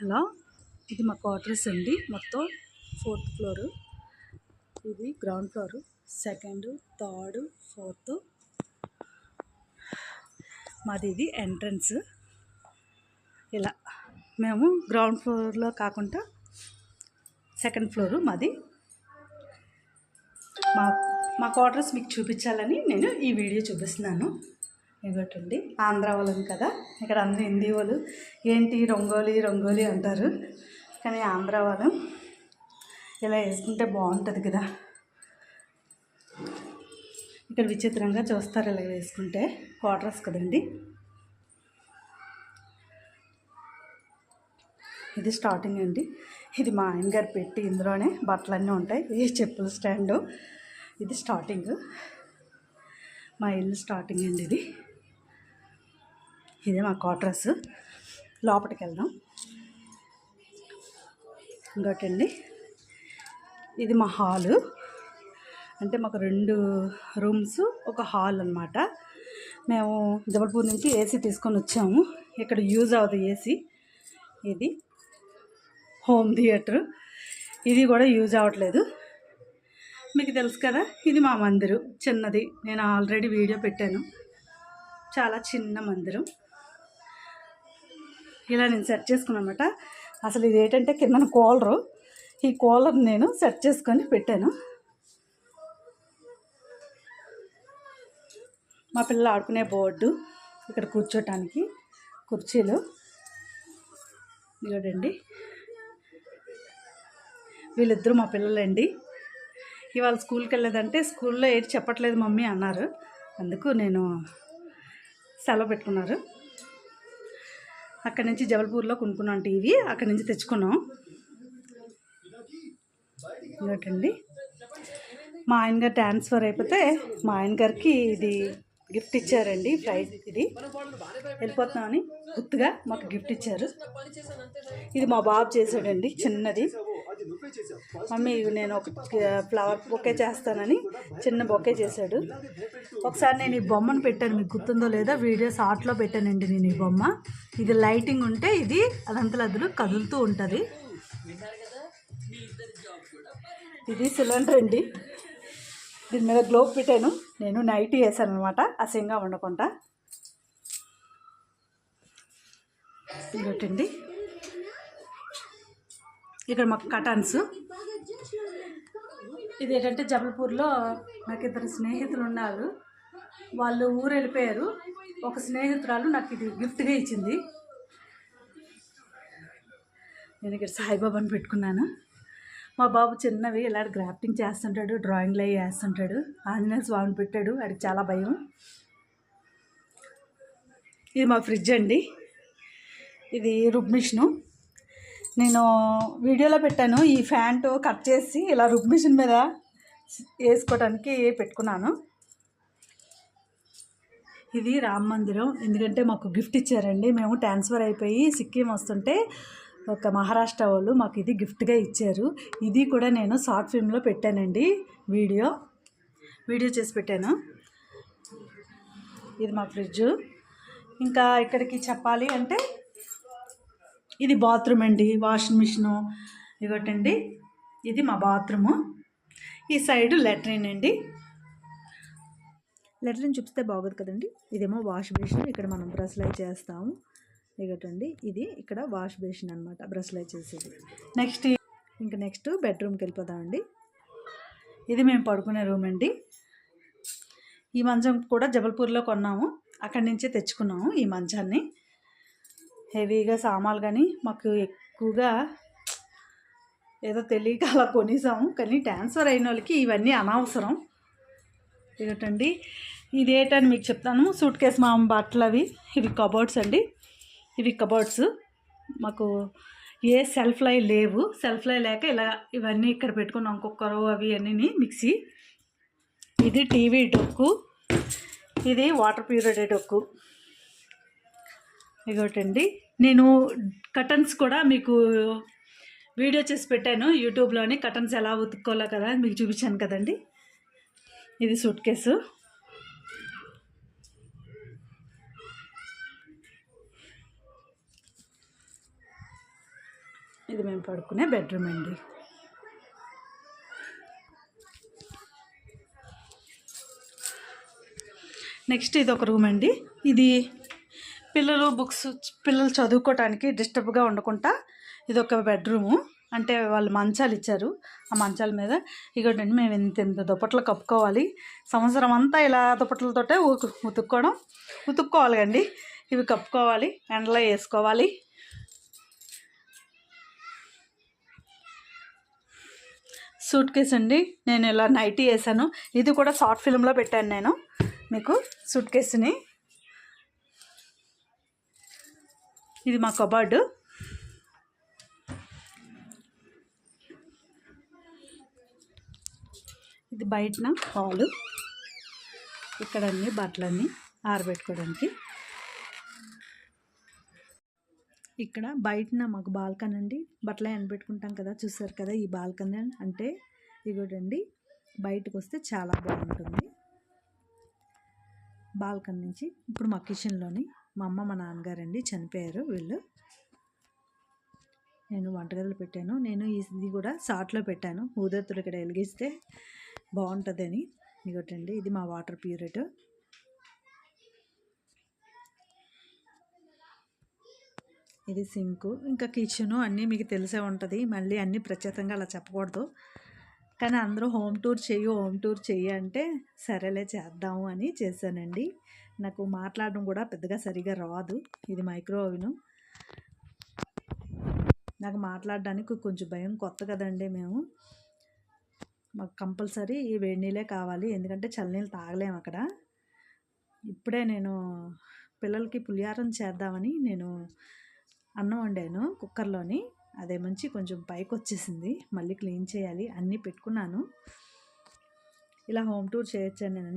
Hello ఇది మా quarters అండి. మొత్తం ఫోర్త్ ఫ్లోరు ఇది ground floor second third fourth మాది ఇది ఎంట్రన్స్ ఇలా మేము గ్రౌండ్ ఫ్లోర్లో కాకుండా సెకండ్ ఫ్లోరు మాది. మా మా క్వార్టర్స్ మీకు చూపించాలని నేను ఈ వీడియో చూపిస్తున్నాను. ఇవ్వటండి ఆంధ్ర వాళ్ళం కదా. ఇక్కడ అందరూ హిందీ వాళ్ళు. ఏంటి రంగోలి రంగోలి అంటారు. కానీ ఆంధ్ర వాళ్ళం. ఇలా వేసుకుంటే బాగుంటుంది కదా. ఇక్కడ విచిత్రంగా చూస్తారు ఇలా వేసుకుంటే. క్వార్టర్స్ కదండి. ఇది స్టార్టింగ్ అండి. ఇది మా ఆయన గారు పెట్టి ఇందులోనే బట్టలన్నీ ఉంటాయి. ఇది చెప్పుల స్టాండు. ఇది స్టార్టింగ్. మా ఇల్లు స్టార్టింగ్ అండి ఇది. ఇదే మా క్వార్టర్స్ లోపలికి వెళ్దాం ఇంకోటండి. ఇది మా హాలు. అంటే మాకు రెండు రూమ్స్ ఒక హాల్ అనమాట మేము జబల్పూర్ నుంచి ఏసీ తీసుకొని వచ్చాము. ఇక్కడ యూజ్ అవ్వదు ఏసీ. ఇది హోమ్ థియేటర్. ఇది కూడా యూజ్ అవ్వట్లేదు. మీకు తెలుసు కదా ఇది మా మందిరం. చిన్నది. నేను ఆల్రెడీ వీడియో పెట్టాను. చాలా చిన్న మందిరం. ఇలా నేను సెట్ చేసుకున్నాను అనమాట అసలు ఇది ఏంటంటే కిందన కూలరు. ఈ కూలర్ నేను సెట్ చేసుకొని పెట్టాను. మా పిల్లలు ఆడుకునే బోర్డు ఇక్కడ కూర్చోటానికి కుర్చీలు. చూడండి వీళ్ళిద్దరూ మా పిల్లలండి. ఇవాళ స్కూల్కి వెళ్ళేదంటే స్కూల్లో ఏది చెప్పట్లేదు మమ్మీ అన్నారు. అందుకు నేను సెలవు పెట్టుకున్నారు. అక్కడి నుంచి జబల్పూర్లో కొనుక్కున్నాం టీవీ అక్కడి నుంచి తెచ్చుకున్నాం. ఇంకోటండి మా ఆయన గారు ట్రాన్స్ఫర్ అయిపోతే మా ఆయన గారికి ఇది గిఫ్ట్ ఇచ్చారండి ప్రైజ్ ఇది. వెళ్ళిపోతున్నామని గుర్తుగా మాకు గిఫ్ట్ ఇచ్చారు. ఇది మా బాబు చేశాడండి చిన్నది. మమ్మీ నేను ఒక ఫ్లవర్ బొకే చేస్తానని చిన్న బొకే చేశాడు. ఒకసారి నేను ఈ బొమ్మను పెట్టాను మీకు గుర్తుందో లేదా వీడియో షార్ట్లో పెట్టానండి నేను ఈ బొమ్మ. ఇది లైటింగ్ ఉంటే ఇది అదంతలదులు కదులుతూ ఉంటుంది. ఇది సిలిండర్ అండి. దీని మీద గ్లోబ్ పెట్టాను. నేను నైట్ వేసాను అనమాట అసహ్యంగా ఉండకుండా ఇంకోటండి ఇక్కడ మాకు కటన్స్. ఇది ఏంటంటే జబల్పూర్లో నాకు ఇద్దరు స్నేహితులు ఉన్నారు. వాళ్ళు ఊరు వెళ్ళిపోయారు. ఒక స్నేహితురాలు నాకు ఇది గిఫ్ట్గా ఇచ్చింది. నేను ఇక్కడ సాయిబాబాని పెట్టుకున్నాను. మా బాబు చిన్నవి ఇలా గ్రాఫ్టింగ్ చేస్తుంటాడు డ్రాయింగ్లు అవి వేస్తుంటాడు. ఆంజనేయ స్వామిని పెట్టాడు. వాడికి చాలా భయం. ఇది మా ఫ్రిడ్జ్ అండి. ఇది రుబ్మిషను నేను వీడియోలో పెట్టాను ఈ ఫ్యాంట్ కట్ చేసి ఇలా రుబ్ మిషన్ మీద వేసుకోవడానికి పెట్టుకున్నాను. ఇది రామ్ మందిరం ఎందుకంటే మాకు గిఫ్ట్ ఇచ్చారండి. మేము ట్రాన్స్ఫర్ అయిపోయి సిక్కిం వస్తుంటే ఒక మహారాష్ట్ర వాళ్ళు మాకు ఇది గిఫ్ట్గా ఇచ్చారు. ఇది కూడా నేను షార్ట్ ఫిల్మ్లో పెట్టానండి వీడియో. వీడియో చేసి పెట్టాను. ఇది మా ఫ్రిడ్జ్. ఇంకా ఇక్కడికి చెప్పాలి అంటే ఇది బాత్రూమ్ అండి వాషింగ్ మిషను ఇవ్వటండి ఇది మా బాత్రూము ఈ సైడ్ లెట్రిన్ అండి. లెట్రిన్ చూపిస్తే బాగోదు కదండి. ఇదేమో వాష్ బేసిన్ ఇక్కడ మనం బ్రష్లు చేస్తాము. ఇగటండి ఇది ఇక్కడ వాష్ బేసిన్ అనమాట బ్రష్లు చేసేది. నెక్స్ట్ ఇంకా నెక్స్ట్ బెడ్రూమ్కి వెళ్ళిపోదామండి ఇది మేము పడుకునే రూమ్ అండి. ఈ మంచం కూడా జబల్పూర్లో కొన్నాము. అక్కడి నుంచే తెచ్చుకున్నాము ఈ మంచాన్ని. హెవీగా సామాన్లు కానీ మాకు ఎక్కువగా ఏదో తెలియక అలా కొనేసాము. కానీ ట్రాన్స్ఫర్ అయిన వాళ్ళకి ఇవన్నీ అనవసరం. ఇదటండి. ఇదేటని మీకు చెప్తాను. సూట్ కేస్ మా బట్టలు అవి ఇవి కబోర్డ్స్ అండి. ఇవి కబోర్డ్స్ మాకు ఏ సెల్ఫ్ లై లేవు. సెల్ఫ్ లై లేక ఇలా ఇవన్నీ ఇక్కడ పెట్టుకున్నాం. కుక్కరు అవి అన్నీ మిక్సీ. ఇది టీవీ డొక్కు. ఇది వాటర్ ప్యూరిడే డొక్కు. ఇదొకటండి నేను కటన్స్ కూడా మీకు వీడియో చేసి పెట్టాను. యూట్యూబ్లోని కటన్స్ ఎలా ఉతుక్కోవాలో కదా మీకు చూపించాను కదండి. ఇది సూట్ కేసు. ఇది మేము పడుకునే బెడ్రూమ్ అండి. నెక్స్ట్ ఇది ఒక రూమ్ అండి. ఇది పిల్లలు బుక్స్ పిల్లలు చదువుకోవటానికి డిస్టర్బ్గా ఉండకుండా ఇది ఒక బెడ్రూము. అంటే వాళ్ళు మంచాలు ఇచ్చారు. ఆ మంచాల మీద ఇగోటండి మేము ఇంత ఇంత దుప్పట్లు కప్పుకోవాలి. సంవత్సరం అంతా ఇలా దుప్పట్లతోటే ఉతు ఉతుక్కోవడం. ఉతుక్కోవాలి అండి ఇవి కప్పుకోవాలి ఎండలో వేసుకోవాలి. సూట్ కేస్ అండి నేను ఇలా నైటీ వేసాను. ఇది కూడా షార్ట్ ఫిల్మ్లో పెట్టాను నేను మీకు సూట్ కేస్ని. ఇది మా కబార్డ్. ఇది బయటన హాలు ఇక్కడ అన్ని బట్టలన్నీ ఆరబెట్టుకోవడానికి. ఇక్కడ బయటన మాకు బాల్కనీ అండి. బట్టలు ఎండబెట్టుకుంటాం కదా చూసారు కదా ఈ బాల్కనీ అంటే. ఇగోటండి బయటకు వస్తే చాలా బాగుంటుంది. బాల్కనీ నుంచి ఇప్పుడు మా కిచెన్లోని మా అమ్మ మా నాన్నగారండి చనిపోయారు వీళ్ళు. నేను వంటగదిలో పెట్టాను. నేను ఇది కూడా షార్ట్లో పెట్టాను. ఊదత్తులు ఇక్కడ వెలిగిస్తే బాగుంటుందని. ఇగోటండి ఇది మా వాటర్ ప్యూరిట్. ఇది సింకు. ఇంకా కిచెను అన్నీ మీకు తెలిసే ఉంటుంది. మళ్ళీ అన్నీ ప్రత్యేకంగా అలా చెప్పకూడదు. కానీ అందరూ హోమ్ టూర్ చెయ్యి హోమ్ టూర్ చెయ్యి అంటే సరేలే చేద్దాము అని చేశానండి. నాకు మాట్లాడడం కూడా పెద్దగా సరిగా రాదు. ఇది మైక్రో ఓవెను. నాకు మాట్లాడడానికి కొంచెం భయం కొత్త కదండి మేము. మాకు కంపల్సరీ ఈ వేడి నీళ్ళే కావాలి. ఎందుకంటే చల్లనీళ్ళు తాగలేము అక్కడ. ఇప్పుడే నేను పిల్లలకి పులిహారం చేద్దామని నేను అన్నం వండాను కుక్కర్లోని. అదే మంచి కొంచెం పైకి వచ్చేసింది మళ్ళీ క్లీన్ చేయాలి. అన్నీ పెట్టుకున్నాను. ఇలా హోమ్ టూర్ చేయొచ్చాను నేనని.